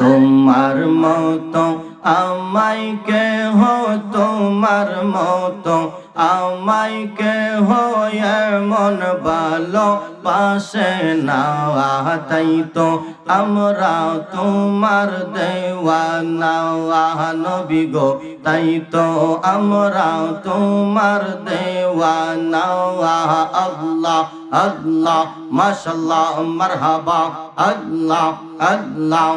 তোমার মতো আমায় কে হো তোমার মতো কে হো এমন ভালো পাশে নাওয়া তাই তো আমরা তোমার দেওয়ানা নবী গো, তাই তো আমরা তোমার দেওয়ানা আল্লাহ আল্লাহ মাশাল্লাহ মারহাবা আল্লাহ আল্লাহ।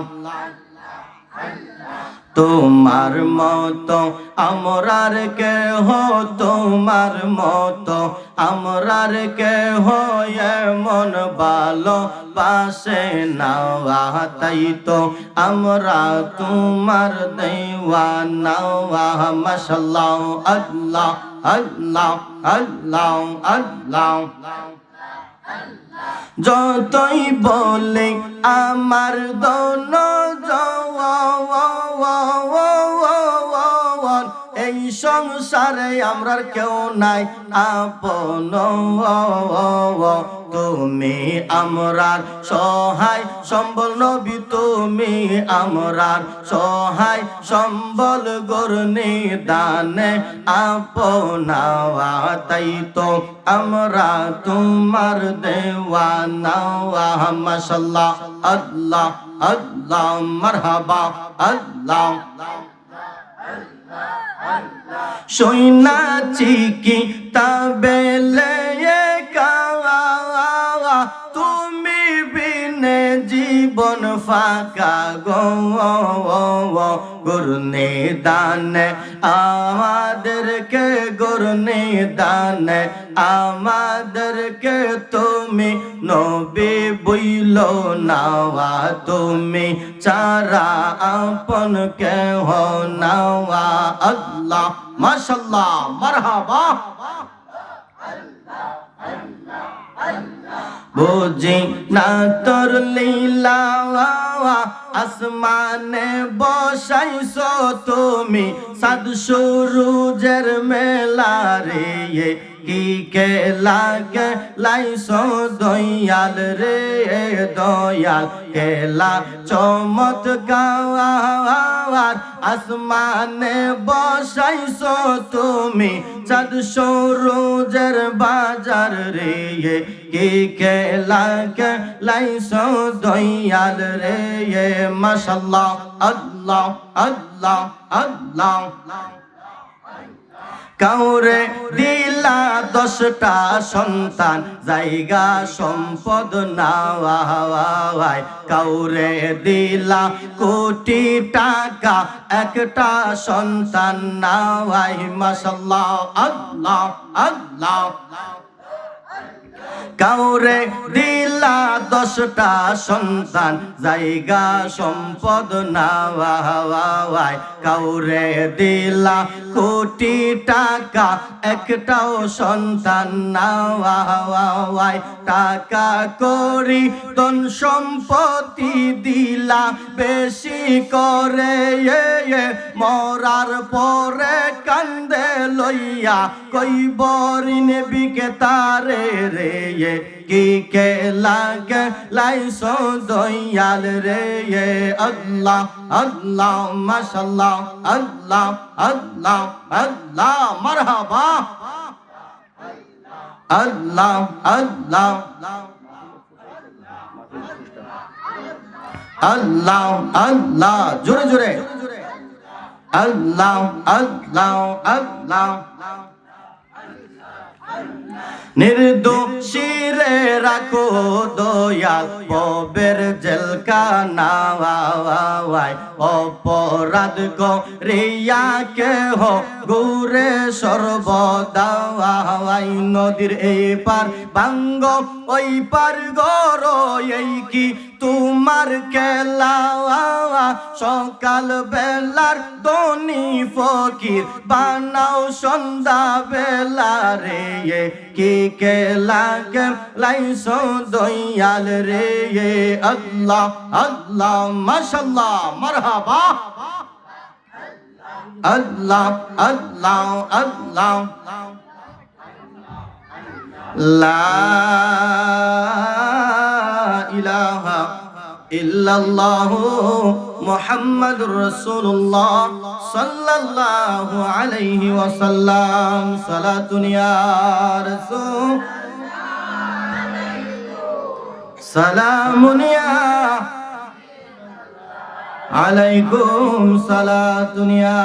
তোমার মতো, আমরার কে হো তোমার মতো, আমরার কে হো এমন ভালো পাশে নাওয়া তাই তো আমরা তোমার দেওয়া নাওয়া মাশাল্লাহ, আল্লাহ আল্লাহ আল্লাহ আল্লাহ। যতই বলে, আমার দোন এই সংসারে আমরার কেউ নাই। আপন তুমি আমরার সহায় সম্বল নবী, তুমি আমরার সহায় সম্বল গরনি দানে। আপনাওয়া তাই তো আমরা তোমার দেওয়া নাওয়া মাশাল্লাহ, আল্লাহ আল্লাহ, মারহাবা, আল্লাহ। সৈনাচি কি তাবেলে কাওয়া তুমি বিনে জীবন ফাঁকা গো গুরনে দানে আমাদেরকে গুরনে দানে আমাদেরকে তুমি নবী বইল নাওয়া তুমি চারা আপন কে হো নাওয়া আল্লাহ মাশাল্লাহ মারহাবা বুঝি না তোর লীলা আসমানে বসাইছো তুমি সাদ সুরুজের মেলা রে কি কে লাগে লাইছো দয়াল রে দয়াল কেলা চমৎ গাওয়ার আসমানে বসাইছো তুমি চাঁদ সৌরজের বাজার রে কি কে লাগে লাইছো দয়াল রে মাশাল্লাহ, আল্লাহ আল্লাহ আল্লাহ। কাউরে দিলা দশটা সন্তান, জায়গা সম্পদ নাওয়াই কাউরে দিলা কোটি টাকা, একটা সন্তান নাওয়াই মাসাল্লাহ আল্লাহ আল্লাহ। কাউরে দিলা দশটা সন্তান, জায়গা সম্পদ নাওয়াই কাউরে দিলা কোটি টাকা, একটাও সন্তান নাওয়াই টাকা করি তন সম্পত্তি দিলা। বেশি করে মরার পরে কান্দে লইয়া কই বরিন বিকে তারে রে কি লাগে লাইসো দয়াল রে? আল্লাহ আল্লাহ মাশাল্লাহ আল্লাহ আল্লাহ আল্লাহ, মারহাবা। আল্লাহ আল্লাহ আল্লাহ আল্লাহ, জোরে জোরে। আল্লাহ আল্লাহ আল্লাহ। নির্দোষীরে রাখো দয়াল, পবের জেলকা নাওয়াই অপরাধ রিয়া কে হো সর্বদাওয়াই নদীর এই পার বাঙ্গ ওই পার গর এই কি তোমার কেলা সকাল বেলার দনি ফকির, বানাও সন্ধ্যা বেলা রে এ के কেলা কে লাইসো দয়াল রে? अल्लाह আল্লাহ, মাশাল্লাহ, মারহাবা। আল্লাহ আল্লাহ আল্লাহ। লা ইলাহা ইল্লাল্লাহু মুহাম্মাদুর রাসূলুল্লাহ সাল্লাল্লাহু আলাইহি ওয়াসাল্লাম। সালাতুন ইয়া রাসূল। সালামুন ইয়া আলাইকুম। সালাতুন ইয়া